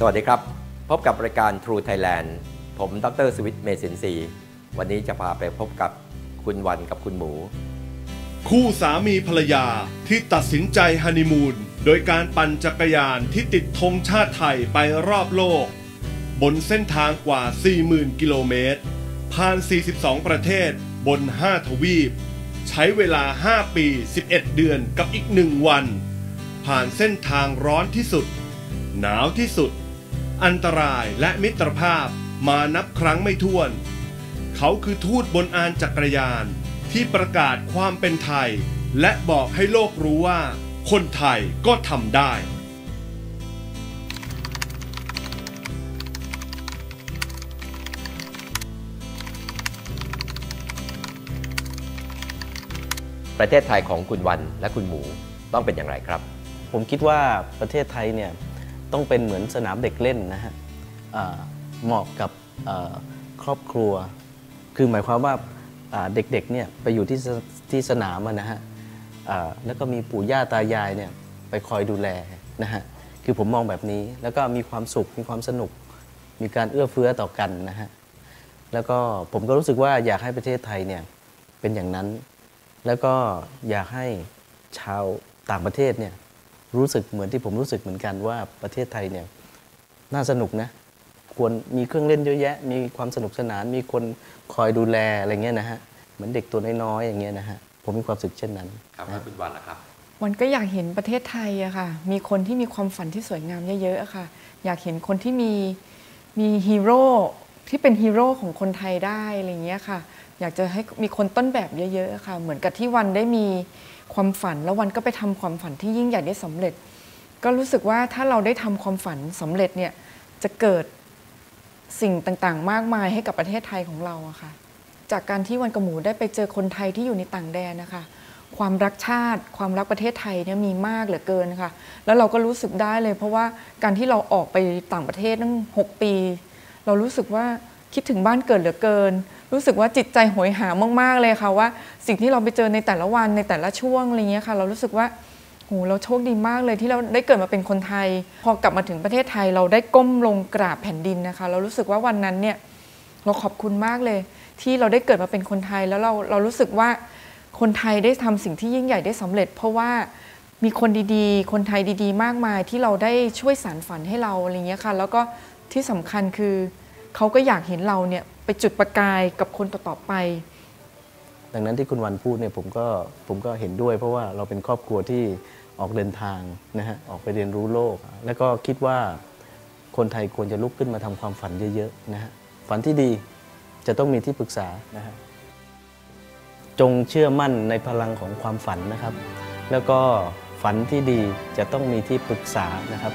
สวัสดีครับ พบกับรายการ True Thailand ผม ดรสวิทเมสินทรีวันนี้จะพาไปพบกับคุณวันกับคุณหมู คู่สามีภรรยาที่ตัดสินใจฮันนีมูน โดยการปั่นจักรยานที่ติดธงชาติไทยไปรอบโลก บนเส้นทางกว่า 40,000 กิโลเมตร ผ่าน 42 ประเทศบน 5 ทวีป ใช้เวลา 5 ปี 11 เดือนกับอีกหนึ่งวัน ผ่านเส้นทางร้อนที่สุด หนาวที่สุด อันตรายและมิตรภาพมานับครั้งไม่ถ้วน เขาคือทูตบนอานจักรยาน ที่ประกาศความเป็นไทย และบอกให้โลกรู้ว่า คนไทยก็ทำได้ประเทศไทยของคุณวันและคุณหมูต้องเป็นอย่างไรครับ ผมคิดว่าประเทศไทยเนี่ย ต้องเป็นเหมือนสนามเด็กเล่นนะฮะเหมาะกับครอบครัว คือหมายความว่าเด็กๆเนี่ยไปอยู่ที่ที่สนามนะฮะแล้วก็มีปู่ย่าตายายเนี่ยไปคอยดูแลนะฮะคือผมมองแบบนี้แล้วก็มีความสุขมีความสนุก มีการเอื้อเฟื้อต่อกันนะฮะแล้วก็ผมก็รู้สึกว่าอยากให้ประเทศไทยเนี่ยเป็นอย่างนั้น แล้วก็อยากให้ชาวต่างประเทศเนี่ย รู้สึกเหมือนที่ผมรู้สึกเหมือนกันว่าประเทศไทยเนี่ยน่าสนุกนะควรมีเครื่องเล่นเยอะแยะ มีความสนุกสนาน มีคนคอยดูแลอะไรเงี้ยนะฮะเหมือนเด็กตัวน้อยๆอย่างเงี้ยนะฮะผมมีความรู้สึกเช่นนั้นครับนะคุณวันล่ะครับวันก็อยากเห็นประเทศไทยอะค่ะ มีคนที่มีความฝันที่สวยงามเยอะๆอะค่ะ อยากเห็นคนที่มีมีฮีโร่ที่เป็นฮีโร่ของคนไทยได้อะไรอย่างเงี้ยค่ะ อยากจะให้มีคนต้นแบบเยอะๆอะค่ะ เหมือนกับที่วันได้มี ความฝัน แล้ววันก็ไปทำความฝันที่ยิ่งใหญ่ได้สำเร็จ ก็รู้สึกว่าถ้าเราได้ทำความฝันสำเร็จเนี่ยจะเกิดสิ่งต่างๆ มากมายให้กับประเทศไทยของเราอะค่ะ จากการที่วันกับหมูได้ไปเจอคนไทยที่อยู่ในต่างแดนนะคะ ความรักชาติ ความรักประเทศไทยเนี่ยมีมากเหลือเกินค่ะ แล้วเราก็รู้สึกได้เลย เพราะว่าการที่เราออกไปต่างประเทศตั้ง 6 ปี เรารู้สึกว่าคิดถึงบ้านเกิดเหลือเกิน รู้สึกว่าจิตใจโหยหามาก ๆ เลยค่ะว่าสิ่งที่เราไปเจอในแต่ละวันในแต่ละช่วงอะไรเงี้ยค่ะ เรารู้สึกว่าโหเราโชคดีมากเลยที่เราได้เกิดมาเป็นคนไทย พอกลับมาถึงประเทศไทย เราได้ก้มลงกราบแผ่นดินนะคะ เรารู้สึกว่าวันนั้นเนี่ยเราขอบคุณมากเลย ที่เราได้เกิดมาเป็นคนไทยแล้วเราเรารู้สึกว่าคนไทยได้ทำสิ่งที่ยิ่งใหญ่ได้สำเร็จ เพราะว่ามีคนดีๆ คนไทยดีๆ มากมายที่เราได้ช่วยสารฝันให้เราอะไรเงี้ยค่ะ แล้วก็ที่สำคัญคือ เขาก็อยากเห็นเราเนี่ยไปจุดประกายกับคนต่อๆไป ดังนั้นที่คุณวันพูดเนี่ยผมก็ผมก็เห็นด้วย เพราะว่าเราเป็นครอบครัวที่ออกเดินทางนะฮะออกไปเรียนรู้โลก แล้วก็คิดว่าคนไทยควรจะลุกขึ้นมาทำความฝันเยอะๆนะฮะฝันที่ดีจะต้องมีที่ปรึกษานะฮะจงเชื่อมั่นในพลังของความฝันนะครับ แล้วก็ฝันที่ดีจะต้องมีที่ปรึกษานะครับ